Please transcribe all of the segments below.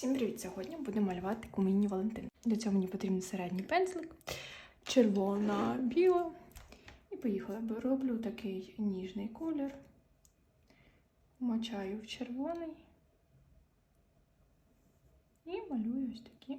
Всім привіт! Сьогодні буду малювати кумінні Валентин. Для цього мені потрібен середній пензлик, червона, біла. І поїхала. Роблю такий ніжний колір. Мочаю в червоний. І малюю ось такі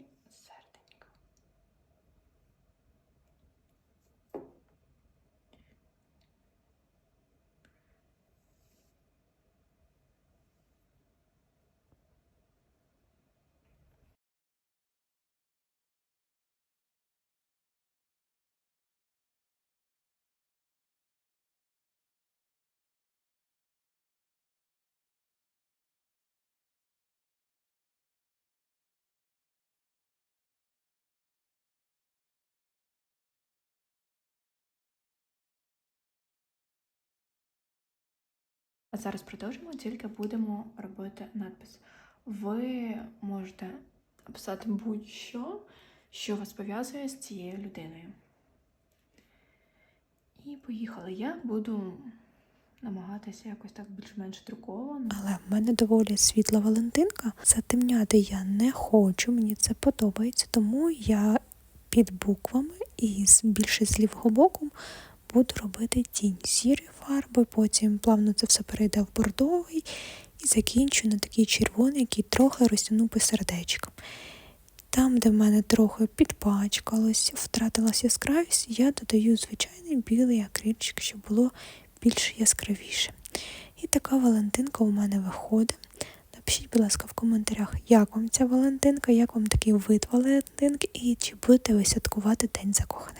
А зараз продовжимо, тільки будемо робити надпис. Ви можете написати будь-що, що вас пов'язує з цією людиною. І поїхали. Я буду намагатися якось так більш-менш друковано. Але в мене доволі світла Валентинка. Затемняти я не хочу, мені це подобається, тому я під буквами і з більше з лівого боку буду робити тінь сірої фарби, потім плавно це все перейде в бордовий і закінчу на такий червоний, який трохи розтягну по сердечкам. Там, де в мене трохи підпачкалось, втратилась яскравість, я додаю звичайний білий акрильчик, щоб було більш яскравіше. І така Валентинка у мене виходить. Напишіть, будь ласка, в коментарях, як вам ця Валентинка, як вам такий вид Валентинки, і чи будете ви святкувати День закоханих.